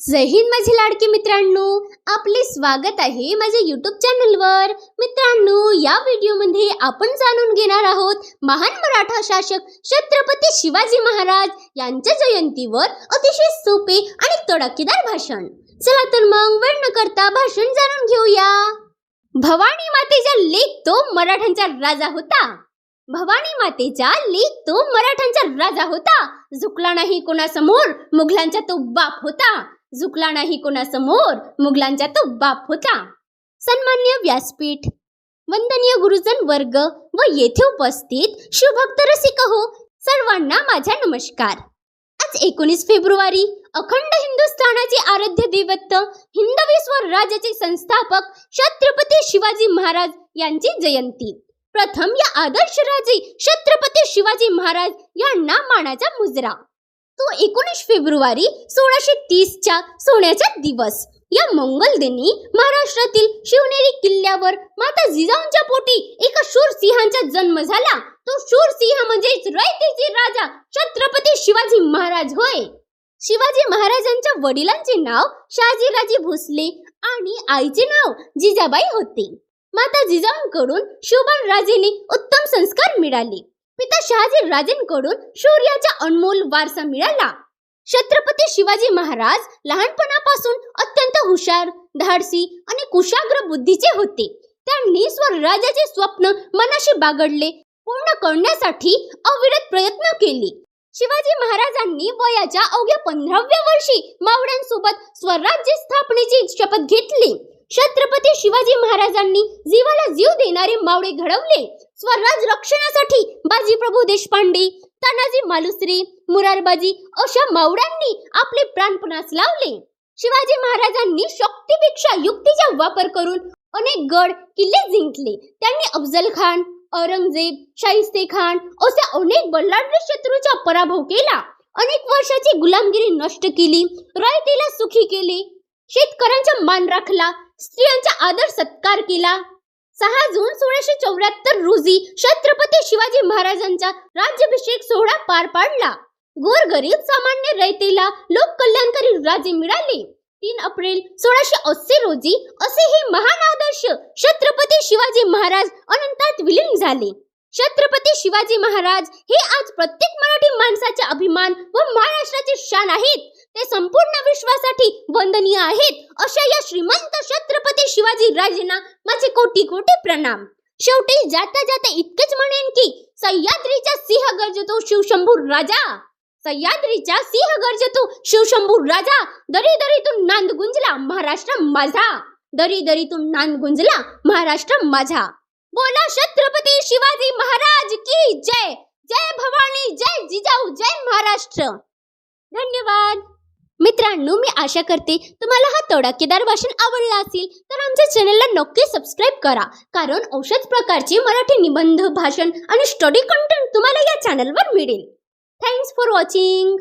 जय हिंद माझे लाडके मित्रांनो आपले स्वागत आहे माझ्या यूट्यूब चॅनलवर मित्रांनो या व्हिडिओमध्ये आपण जाणून घेणार आहोत महान मराठा शासक छत्रपती शिवाजी महाराज यांच्या जयंतीवर अतिशय सोपे आणि तडकेदार भाषण. चला तर मग वेळ न करता भाषण जाणून घेऊया. भवानी मातेचा लेख तो मराठ्यांचा राजा होता. भवानी मातेचा लेख तो मराठ्यांचा राजा होता. झुकला नाही कोणासमोर मुघलांचा तो बाप होता. झुकला नाही कोणासमोर. मुघलांचा तो बाप होता. सन्मान्य व्यासपीठ. वंदनीय गुरुजन वर्ग व येथे उपस्थित शिवभक्त रसिक हो. सर्वांना माझा नमस्कार. आज एकोणीस फेब्रुवारी अखंड हिंदुस्थानाचे आराध्य दैवत हिंदवी स्वराज्याचे संस्थापक छत्रपती शिवाजी महाराज यांची जयंती. प्रथम या आदर्श राजे छत्रपती शिवाजी महाराज यांना मानाचा मुजरा. तो एकोणीस फेब्रुवारी सोळाशे तीसच्या सोन्याचा दिवस. या मंगल दिनी महाराष्ट्रातील शिवनेरी किल्ल्यावर माता जिजाऊंच्या पोटी एका शूर सिंहाचा जन्म झाला. तो शूर सिंह म्हणजेच रयतेचे राजा छत्रपती शिवाजी महाराज होय. शिवाजी महाराजांच्या वडिलांचे नाव शहाजीराजे भोसले आणि आईचे नाव जिजाबाई होते. माता जिजाऊंकडून शोभन राजेने उत्तम संस्कार मिळाले. पिता शहाजी राजेंकडून शौर्याचा अनमोल वारसा मिळाला. छत्रपती शिवाजी महाराज लहानपणापासून अत्यंत हुशार धाडसी आणि कुशाग्र बुद्धीचे होते. त्यांनी स्वराज्याचे स्वप्न मनाशी बागडले पूर्ण करण्यासाठी अविरत प्रयत्न केले. शिवाजी महाराजांनी वयाच्या अवघ्या पंधराव्या वर्षी मावळ्यांसोबत स्वराज्य स्थापनेची शपथ घेतली. छत्रपती शिवाजी महाराजांनी जीवाला जीव देणारे मावळे घडवले. स्वराज रक्षणासाठी बाजीप्रभू देशपांडे तानाजी मालुसरे मुरारबाजी अशा मावळ्यांनी आपले प्राणपणास लावले. शिवाजी महाराजांनी शक्तीपेक्षा युक्तीचा वापर करून अनेक गड किल्ले जिंकले. त्यांनी अफजल खान औरंगजेब शाहिस्ते खान अशा अनेक बलाढ्य शत्रूचा पराभव केला. अनेक वर्षाची गुलामगिरी नष्ट केली रयतेला सुखी केले. शेतकऱ्यांचा मान राखला स्त्रियांचा आदर सत्कार केला. सहा जून सोळाशे चौऱ्याहत्तर रोजी छत्रपती शिवाजी महाराजांचा राज्याभिषेक सोहळा पार पाडला. गोरगरीब सामान्य रयतेला लोक कल्याणकारी राजे मिळाले. तीन एप्रिल सोळाशे अस्सी रोजी असे हे महान आदर्श छत्रपती शिवाजी महाराज अनंतात विलीन झाले. छत्रपती शिवाजी महाराज हे आज प्रत्येक मराठी माणसाचे अभिमान व महाराष्ट्राचे शान आहेत. ते संपूर्ण विश्वासाठी वंदनीय आहेत अशा या श्रीमंत छत्रपती शिवाजी राजेंना माझे कोटी कोटी प्रणाम. शेवटी जाता जाता इतकेच म्हणेन की सह्याद्रीचा सिंह गरजतो शिवशंभू राजा. सह्याद्रीचा सिंह गरजतो शिवशंभू राजा. दरी दरीतून नांद गुंजला महाराष्ट्र माझा. दरी दरीतून नांद गुंजला महाराष्ट्र माझा. बोला छत्रपती शिवाजी महाराज की जय. जय भवानी जय जिजाऊ जय महाराष्ट्र. धन्यवाद. मित्रांनो मी आशा करते तुम्हाला हा तडाखेदार भाषण आवडला असेल तर आमच्या चॅनलला नक्की सबस्क्राईब करा. कारण औषध प्रकारचे मराठी निबंध भाषण आणि स्टडी कंटेंट तुम्हाला या चॅनलवर मिळेल. Thanks for watching